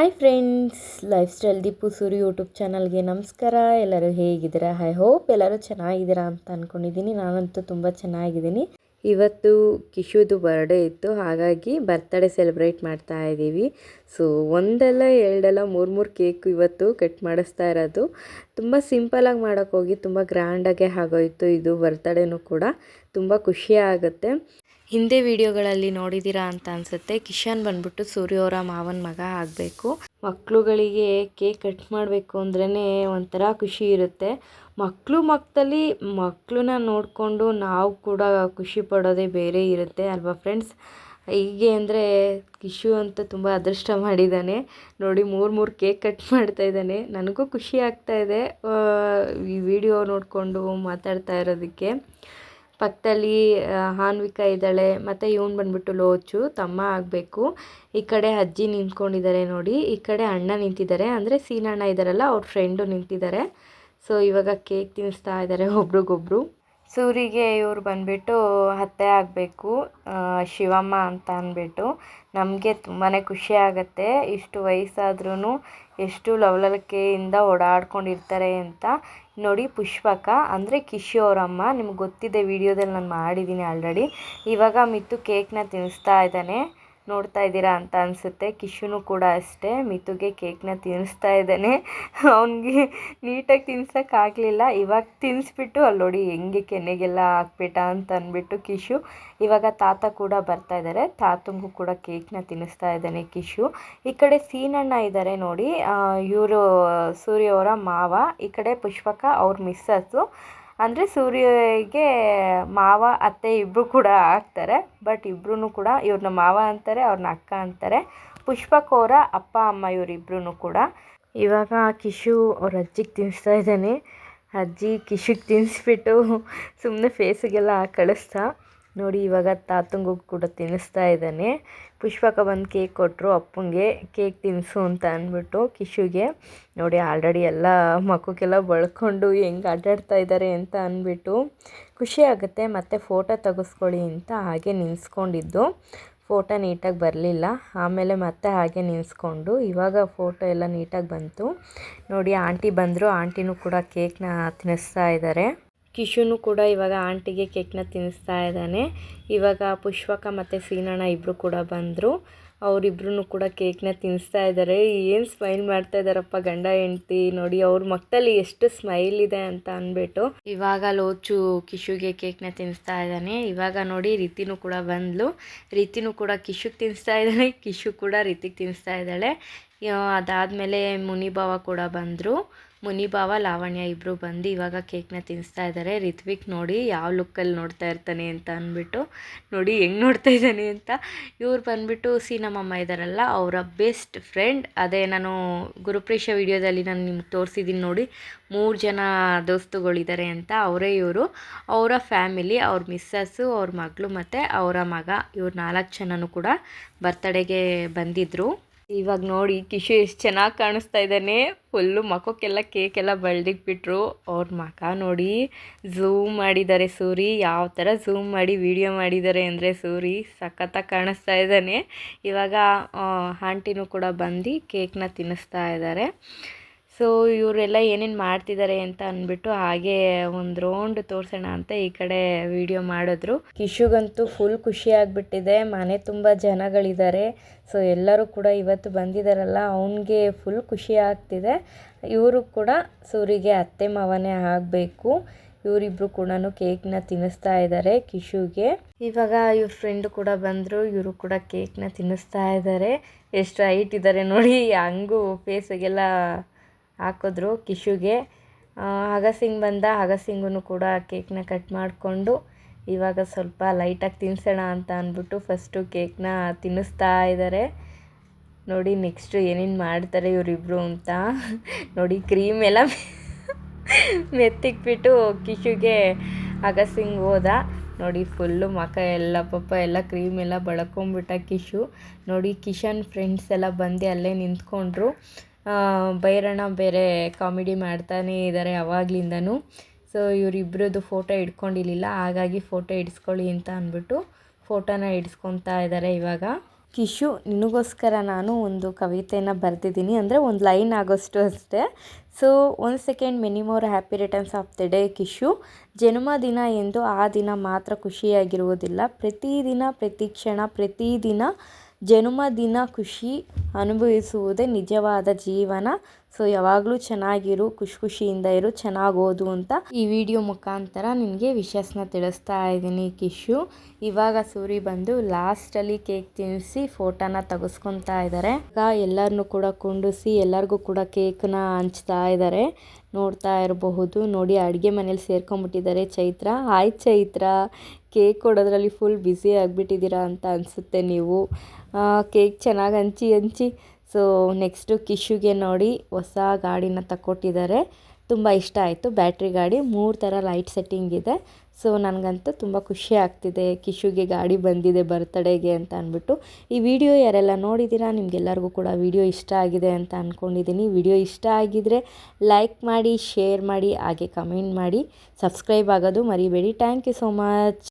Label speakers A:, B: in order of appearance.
A: Hi friends life style Deepu Suri YouTube ಚಾನಲ್ಗೆ ನಮಸ್ಕಾರ. ಎಲ್ಲರೂ ಹೇಗಿದ್ದೀರಾ? ಐ ಹೋಪ್ ಎಲ್ಲರೂ ಚೆನ್ನಾಗಿದ್ದೀರಾ ಅಂತ ಅಂದ್ಕೊಂಡಿದ್ದೀನಿ ನಾನಂತೂ ತುಂಬ ಚೆನ್ನಾಗಿದ್ದೀನಿ. ಇವತ್ತು ಕಿಶುದು ಬರ್ಡೇ ಇತ್ತು. ಹಾಗಾಗಿ ಬರ್ತ್ಡೇ ಸೆಲೆಬ್ರೇಟ್ ಮಾಡ್ತಾ ಇದ್ದೀವಿ. ಸೊ ಒಂದಲ್ಲ ಎರಡಲ್ಲ ಮೂರು ಮೂರು ಕೇಕ್ ಇವತ್ತು ಕಟ್ ಮಾಡಿಸ್ತಾ ಇರೋದು. ತುಂಬ ಸಿಂಪಲಾಗಿ ಮಾಡೋಕ್ಕೋಗಿ ತುಂಬ ಗ್ರ್ಯಾಂಡಾಗೆ ಆಗೋಯಿತು. ಇದು ಬರ್ತಡೇನೂ ಕೂಡ ತುಂಬ ಖುಷಿ ಆಗುತ್ತೆ. ಹಿಂದೆ ವಿಡಿಯೋಗಳಲ್ಲಿ ನೋಡಿದ್ದೀರಾ ಅಂತ ಅನಿಸುತ್ತೆ. ಕಿಶನ್ ಬಂದ್ಬಿಟ್ಟು ಸೂರ್ಯ ಅವರ ಮಾವನ ಮಗ ಆಗಬೇಕು. ಮಕ್ಕಳುಗಳಿಗೆ ಕೇಕ್ ಕಟ್ ಮಾಡಬೇಕು ಅಂದ್ರೇ ಒಂಥರ ಖುಷಿ ಇರುತ್ತೆ. ಮಕ್ಕಳು ಮಕ್ಕದಲ್ಲಿ ಮಕ್ಕಳನ್ನ ನೋಡಿಕೊಂಡು ನಾವು ಕೂಡ ಖುಷಿ ಪಡೋದೇ ಬೇರೆ ಇರುತ್ತೆ ಅಲ್ವಾ ಫ್ರೆಂಡ್ಸ್ ಹೀಗೆ ಅಂದರೆ ಕಿಶು ಅಂತ ತುಂಬ ಅದೃಷ್ಟ ಮಾಡಿದ್ದಾನೆ. ನೋಡಿ, ಮೂರು ಮೂರು ಕೇಕ್ ಕಟ್ ಮಾಡ್ತಾ ಇದ್ದಾನೆ. ನನಗೂ ಖುಷಿ ಆಗ್ತಾ ಇದೆ ಈ ವಿಡಿಯೋ ನೋಡಿಕೊಂಡು ಮಾತಾಡ್ತಾ ಇರೋದಕ್ಕೆ. ಪಕ್ಕದಲ್ಲಿ ಹಾನ್ವಿಕಾ ಇದ್ದಾಳೆ, ಮತ್ತು ಇವನು ಬಂದ್ಬಿಟ್ಟು ಲೋಚು, ತಮ್ಮ ಆಗಬೇಕು. ಈ ಕಡೆ ಅಜ್ಜಿ ನಿಂತ್ಕೊಂಡಿದ್ದಾರೆ ನೋಡಿ, ಈ ಕಡೆ ಅಣ್ಣ ನಿಂತಿದ್ದಾರೆ. ಅಂದರೆ ಸೀನಣ್ಣ ಇದ್ದಾರಲ್ಲ, ಅವ್ರ ಫ್ರೆಂಡು ನಿಂತಿದ್ದಾರೆ. ಸೊ ಇವಾಗ ಕೇಕ್ ತಿನ್ನಿಸ್ತಾ ಇದ್ದಾರೆ ಒಬ್ರಿಗೊಬ್ರು. ಸೂರಿಗೆ ಇವ್ರು ಬಂದುಬಿಟ್ಟು ಅತ್ತೆ ಆಗಬೇಕು ಶಿವಮ್ಮ ಅಂತ ಅಂದ್ಬಿಟ್ಟು. ನಮಗೆ ತುಂಬಾ ಖುಷಿ ಆಗುತ್ತೆ. ಇಷ್ಟು ವಯಸ್ಸಾದ್ರೂ ಎಷ್ಟು ಲವಲವಿಕೆಯಿಂದ ಓಡಾಡ್ಕೊಂಡಿರ್ತಾರೆ ಅಂತ ನೋಡಿ ಪುಷ್ಪಕ. ಅಂದರೆ ಕಿಶಿ ಅವರಮ್ಮ, ನಿಮ್ಗೆ ಗೊತ್ತಿದೆ, ವಿಡಿಯೋದಲ್ಲಿ ನಾನು ಮಾಡಿದ್ದೀನಿ ಆಲ್ರೆಡಿ ಇವಾಗ ಮಿತ್ತು ಕೇಕ್ನ ತಿನ್ನಿಸ್ತಾ ಇದ್ದಾನೆ. ನೋಡ್ತಾ ಇದ್ದೀರಾ ಅಂತ ಅನಿಸುತ್ತೆ. ಕಿಶುನು ಕೂಡ ಅಷ್ಟೇ. ಮಿತುಗೆ ಕೇಕ್ನ ತಿನ್ನಿಸ್ತಾ ಇದ್ದಾನೆ. ಅವನಿಗೆ ನೀಟಾಗಿ ತಿನ್ಸೋಕ್ಕಾಗಲಿಲ್ಲ ಇವಾಗ ತಿನ್ನಿಸ್ಬಿಟ್ಟು ಅಲ್ಲಿ ನೋಡಿ ಹೆಂಗೆ ಕೆನೆಗೆಲ್ಲ ಹಾಕ್ಬಿಟ್ಟ ಅಂತ ಅಂದ್ಬಿಟ್ಟು ಕಿಶು. ಇವಾಗ ತಾತ ಕೂಡ ಬರ್ತಾ ಇದ್ದಾರೆ. ತಾತಂಗೂ ಕೂಡ ಕೇಕ್ನ ತಿನ್ನಿಸ್ತಾ ಇದ್ದಾನೆ ಕಿಶು. ಈ ಕಡೆ ಸೀನಣ್ಣ ಇದ್ದಾರೆ ನೋಡಿ. ಇವರು ಸೂರ್ಯ ಅವರ ಮಾವ. ಈ ಕಡೆ ಪುಷ್ಪಕ ಅವ್ರ ಮಿಸ್ಸಸ್ಸು. ಅಂದರೆ ಸೂರ್ಯಗೆ ಮಾವ, ಅತ್ತೆ ಇಬ್ಬರು ಕೂಡ ಆಗ್ತಾರೆ. ಬಟ್ ಇಬ್ಬರೂ ಕೂಡ ಇವ್ರನ್ನ ಮಾವ ಅಂತಾರೆ ಅವ್ರನ್ನ ಅಕ್ಕ ಅಂತಾರೆ. ಪುಷ್ಪಕೋರ ಅಪ್ಪ, ಅಮ್ಮ ಇವರಿಬ್ರು ಕೂಡ. ಇವಾಗ ಕಿಶು ಅವ್ರ ಅಜ್ಜಿಗೆ ತಿನ್ನಿಸ್ತಾ ಇದ್ದಾನೆ. ಅಜ್ಜಿ ಕಿಶುಗೆ ತಿನ್ನಿಸ್ಬಿಟ್ಟು ಸುಮ್ಮನೆ ಫೇಸಿಗೆಲ್ಲ ಕಳಿಸ್ತಾ. ನೋಡಿ, ಇವಾಗ ತಾತಂಗೂ ಕೂಡ ತಿನ್ನಿಸ್ತಾ ಇದ್ದಾನೆ. ಪುಷ್ಪಕ ಬಂದು ಕೇಕ್ ಕೊಟ್ಟರು ಅಪ್ಪಂಗೆ. ಕೇಕ್ ತಿನ್ನಿಸು ಅಂತ ಅಂದ್ಬಿಟ್ಟು ಕಿಶುಗೆ, ನೋಡಿ ಆಲ್ರೆಡಿ ಎಲ್ಲ ಮಕ್ಕಕ್ಕೆಲ್ಲ ಬಳ್ಕೊಂಡು ಹೆಂಗೆ ಅಡ್ಡಾಡ್ತಾ ಇದ್ದಾರೆ ಅಂತ ಅಂದ್ಬಿಟ್ಟು ಖುಷಿ ಆಗುತ್ತೆ. ಮತ್ತು ಫೋಟೋ ತೆಗೆಸ್ಕೊಳ್ಳಿ ಅಂತ ಹಾಗೆ ನಿನ್ಸ್ಕೊಂಡಿದ್ದು. ಫೋಟೋ ನೀಟಾಗಿ ಬರಲಿಲ್ಲ. ಆಮೇಲೆ ಮತ್ತೆ ಹಾಗೆ ನಿನ್ಸ್ಕೊಂಡು ಇವಾಗ ಫೋಟೋ ಎಲ್ಲ ನೀಟಾಗಿ ಬಂತು. ನೋಡಿ, ಆಂಟಿ ಬಂದರು. ಆಂಟಿನೂ ಕೂಡ ಕೇಕ್ನ ತಿನ್ನಿಸ್ತಾ ಇದ್ದಾರೆ ಕಿಶುನು ಕೂಡ ಇವಾಗ ಆಂಟಿಗೆ ಕೇಕ್ನ ತಿನ್ನಿಸ್ತಾ ಇದ್ದಾನೆ. ಇವಾಗ ಪುಷ್ಪಕ ಮತ್ತು ಸೀನಣ್ಣ ಇಬ್ಬರು ಕೂಡ ಬಂದರು. ಅವರಿಬ್ರು ಕೂಡ ಕೇಕ್ನ ತಿನ್ನಿಸ್ತಾ ಇದ್ದಾರೆ. ಏನು ಸ್ಮೈಲ್ ಮಾಡ್ತಾ ಇದ್ದಾರಪ್ಪ ಗಂಡ ಹೆಂಡ್ತಿ ನೋಡಿ, ಅವ್ರ ಮಕ್ಕಳಲ್ಲಿ ಎಷ್ಟು ಸ್ಮೈಲ್ ಇದೆ ಅಂತ ಅಂದ್ಬಿಟ್ಟು. ಇವಾಗ ಲೋಚು ಕಿಶುಗೆ ಕೇಕ್ನ ತಿನ್ನಿಸ್ತಾ ಇದ್ದಾನೆ. ಇವಾಗ ನೋಡಿ ರೀತಿನೂ ಕೂಡ ಬಂದ್ಲು. ರೀತಿನೂ ಕೂಡ ಕಿಶುಗೆ ತಿನ್ನಿಸ್ತಾ ಇದ್ದಾನೆ, ಕಿಶು ಕೂಡ ರೀತಿಗೆ ತಿನ್ನಿಸ್ತಾ ಇದ್ದಾಳೆ. ಅದಾದಮೇಲೆ ಮುನಿಭಾವ ಕೂಡ ಬಂದರು. ಮುನಿಭಾವ ಲಾವಣ್ಯ ಇಬ್ಬರು ಬಂದು ಇವಾಗ ಕೇಕ್ನ ತಿನ್ನಿಸ್ತಾ ಇದ್ದಾರೆ ರಿತ್ವಿಕ್ ನೋಡಿ ಯಾವ ಲುಕ್ಕಲ್ಲಿ ನೋಡ್ತಾ ಇರ್ತಾನೆ ಅಂತ ಅಂದ್ಬಿಟ್ಟು, ನೋಡಿ ಹೆಂಗೆ ನೋಡ್ತಾ ಇದ್ದಾನೆ ಅಂತ. ಇವ್ರು ಬಂದುಬಿಟ್ಟು ಸಿ ಇದ್ದಾರಲ್ಲ ಅವರ ಬೆಸ್ಟ್ ಫ್ರೆಂಡ್. ಅದೇ ನಾನು ಗುರುಪ್ರೇಷ ವಿಡಿಯೋದಲ್ಲಿ ನಾನು ನಿಮ್ಗೆ ತೋರಿಸಿದ್ದೀನಿ ನೋಡಿ, ಮೂರು ಜನ ದೋಸ್ತುಗಳಿದ್ದಾರೆ ಅಂತ. ಅವರೇ ಇವರು. ಅವರ ಫ್ಯಾಮಿಲಿ, ಅವ್ರ ಮಿಸ್ಸಸ್ಸು, ಅವ್ರ ಮಗಳು ಮತ್ತು ಅವರ ಮಗ. ಇವ್ರು ನಾಲ್ಕು ಜನನೂ ಕೂಡ ಬರ್ತಡೆಗೆ ಬಂದಿದ್ದರು ಇವಾಗ ನೋಡಿ ಕಿಶು ಎಷ್ಟು ಚೆನ್ನಾಗಿ ಕಾಣಿಸ್ತಾ ಇದ್ದಾನೆ. ಫುಲ್ಲು ಮಖಕ್ಕೆಲ್ಲ ಕೇಕೆಲ್ಲ ಬಿಟ್ಟರು ಅವ್ರ ಮಖ ನೋಡಿ ಝೂಮ್ ಮಾಡಿದ್ದಾರೆ ಸೂರಿ. ಯಾವ ಥರ ಝೂಮ್ ಮಾಡಿ ವಿಡಿಯೋ ಮಾಡಿದ್ದಾರೆ ಅಂದರೆ ಸೂರಿ ಸಖತ್ತಾಗಿ ಕಾಣಿಸ್ತಾ ಇದ್ದಾನೆ. ಇವಾಗ ಆಂಟಿನೂ ಕೂಡ ಬಂದು ಕೇಕ್ನ ತಿನ್ನಿಸ್ತಾ ಇದ್ದಾರೆ. ಸೊ ಇವರೆಲ್ಲ ಏನೇನು ಮಾಡ್ತಿದ್ದಾರೆ ಅಂತ ಅಂದ್ಬಿಟ್ಟು ಹಾಗೆ ಒಂದು ರೌಂಡ್ ತೋರಿಸೋಣ ಅಂತ ಈ ಕಡೆ ವಿಡಿಯೋ ಮಾಡಿದ್ರು. ಕಿಶುಗಂತೂ ಫುಲ್ ಖುಷಿ ಆಗಿಬಿಟ್ಟಿದೆ. ಮನೆ ತುಂಬ ಜನಗಳಿದ್ದಾರೆ ಸೊ ಎಲ್ಲರೂ ಕೂಡ ಇವತ್ತು ಬಂದಿದ್ದಾರಲ್ಲ ಅವನಿಗೆ ಫುಲ್ ಖುಷಿ ಆಗ್ತಿದೆ. ಇವರು ಕೂಡ ಸೂರಿಗೆ ಅತ್ತೆ ಮಾವನೇ ಆಗಬೇಕು. ಇವರಿಬ್ರು ಕೂಡ ಕೇಕ್ನ ತಿನ್ನಿಸ್ತಾ ಇದ್ದಾರೆ ಕಿಶುಗೆ ಇವಾಗ ಇವ್ರ ಫ್ರೆಂಡ್ ಕೂಡ ಬಂದರು. ಇವರು ಕೂಡ ಕೇಕ್ನ ತಿನ್ನಿಸ್ತಾ ಇದ್ದಾರೆ ಎಷ್ಟು ಹೈಟ್ ಇದ್ದಾರೆ ನೋಡಿ. ಹಂಗೂ ಫೇಸಿಗೆಲ್ಲ ಹಾಕಿದ್ರು ಕಿಶುಗೆ. ಹಗಸಿಂಗ್ ಬಂದ ಹಗಸಿಂಗೂ ಕೂಡ ಕೇಕ್ನ ಕಟ್ ಮಾಡಿಕೊಂಡು ಇವಾಗ ಸ್ವಲ್ಪ ಲೈಟಾಗಿ ತಿನ್ಸೋಣ ಅಂತ ಅಂದ್ಬಿಟ್ಟು ಫಸ್ಟು ಕೇಕ್ನ ತಿನ್ನಿಸ್ತಾ ಇದ್ದಾರೆ ನೋಡಿ, ನೆಕ್ಸ್ಟು ಏನೇನು ಮಾಡ್ತಾರೆ ಇವರಿಬ್ರು ಅಂತ. ನೋಡಿ, ಕ್ರೀಮ್ ಎಲ್ಲ ಮೆತ್ತಿಕ್ಬಿಟ್ಟು ಕಿಶುಗೆ ಅಗಸಿಂಗ್ ಹೋದ. ನೋಡಿ, ಫುಲ್ಲು ಮಕ ಎಲ್ಲ ಪಪ್ಪ ಎಲ್ಲ ಕ್ರೀಮ್ ಎಲ್ಲ ಬಳ್ಕೊಂಬಿಟ್ಟ ಕಿಶು. ನೋಡಿ, ಕಿಶನ್ ಫ್ರೆಂಡ್ಸ್ ಎಲ್ಲ ಬಂದು ಅಲ್ಲೇ ನಿಂತ್ಕೊಂಡ್ರು. ಬೈರಣ್ಣ ಬೇರೆ ಕಾಮಿಡಿ ಮಾಡ್ತಾನೇ ಇದ್ದಾರೆ ಅವಾಗ್ಲಿಂದನೂ. ಸೊ ಇವರಿಬ್ಬರದ್ದು ಫೋಟೋ ಇಟ್ಕೊಂಡಿರಲಿಲ್ಲ, ಹಾಗಾಗಿ ಫೋಟೋ ಇಡ್ಸ್ಕೊಳ್ಳಿ ಅಂತ ಅಂದ್ಬಿಟ್ಟು ಫೋಟೋನ ಹಿಡ್ಸ್ಕೊತಾ ಇದ್ದಾರೆ ಇವಾಗ. ಕಿಶು, ನಿನಗೋಸ್ಕರ ನಾನು ಒಂದು ಕವಿತೆನ ಬರೆದಿದ್ದೀನಿ. ಅಂದರೆ ಒಂದು ಲೈನ್ ಆಗೋಷ್ಟು ಅಷ್ಟೇ. ಸೊ ಒಂದು second ಮಿನಿಮೋರ್ happy returns of the day Kishu. ಜನ್ಮದಿನ ಎಂದು ಆ ದಿನ ಮಾತ್ರ ಖುಷಿಯಾಗಿರುವುದಿಲ್ಲ. ಪ್ರತಿದಿನ ಪ್ರತಿ ಕ್ಷಣ ಪ್ರತಿದಿನ ಜನ್ಮದಿನ ಖುಷಿ ಅನುಭವಿಸುವುದೇ ನಿಜವಾದ ಜೀವನ. ಸೊ ಯಾವಾಗಲೂ ಚೆನ್ನಾಗಿರು ಖುಷಿ ಖುಷಿಯಿಂದ ಇರು ಚೆನ್ನಾಗಿ ಓದು ಅಂತ ಈ ವಿಡಿಯೋ ಮುಖಾಂತರ ನಿನಗೆ ವಿಶಸ್ನ ತಿಳಿಸ್ತಾ ಇದ್ದೀನಿ ಕಿಶು. ಇವಾಗ ಸೂರಿ ಬಂದು ಲಾಸ್ಟಲ್ಲಿ ಕೇಕ್ ತಿನ್ನಿಸಿ ಫೋಟೋನ ತೆಗೆಸ್ಕೊತಾ ಇದ್ದಾರೆ ಈಗ ಎಲ್ಲರನ್ನೂ ಕೂಡ ಕುಂಡಿಸಿ ಎಲ್ಲರಿಗೂ ಕೂಡ ಕೇಕ್ನ ಹಂಚ್ತಾ ಇದ್ದಾರೆ ನೋಡ್ತಾ ಇರಬಹುದು. ನೋಡಿ, ಅಡುಗೆ ಮನೇಲಿ ಸೇರ್ಕೊಂಬಿಟ್ಟಿದ್ದಾರೆ ಚೈತ್ರ. ಹಾಯ್ ಚೈತ್ರ! ಕೇಕ್ ಕೊಡೋದ್ರಲ್ಲಿ ಫುಲ್ ಬ್ಯುಸಿ ಆಗಿಬಿಟ್ಟಿದ್ದೀರಾ ಅಂತ ಅನಿಸುತ್ತೆ ನೀವು. ಕೇಕ್ ಚೆನ್ನಾಗಿ ಹಂಚಿ ಹಂಚಿ. ಸೊ ನೆಕ್ಸ್ಟು ಕಿಶುಗೆ ನೋಡಿ ಹೊಸ ಗಾಡಿನ ತಕ್ಕೊಟ್ಟಿದ್ದಾರೆ. ತುಂಬ ಇಷ್ಟ ಆಯಿತು. ಬ್ಯಾಟ್ರಿ ಗಾಡಿ, ಮೂರು ಥರ ಲೈಟ್ ಸೆಟ್ಟಿಂಗ್ ಇದೆ. ಸೊ ನನಗಂತೂ ತುಂಬ ಖುಷಿ ಆಗ್ತಿದೆ ಕಿಶುಗೆ ಗಾಡಿ ಬಂದಿದೆ ಬರ್ತಡೇಗೆ ಅಂತ ಅಂದ್ಬಿಟ್ಟು. ಈ ವಿಡಿಯೋ ಯಾರೆಲ್ಲ ನೋಡಿದ್ದೀರಾ, ನಿಮಗೆಲ್ಲರಿಗೂ ಕೂಡ ವಿಡಿಯೋ ಇಷ್ಟ ಆಗಿದೆ ಅಂತ ಅಂದ್ಕೊಂಡಿದ್ದೀನಿ ವಿಡಿಯೋ ಇಷ್ಟ ಆಗಿದರೆ ಲೈಕ್ ಮಾಡಿ ಶೇರ್ ಮಾಡಿ, ಹಾಗೆ ಕಮೆಂಟ್ ಮಾಡಿ. ಸಬ್ಸ್ಕ್ರೈಬ್ ಆಗೋದು ಮರಿಬೇಡಿ. Thank you so much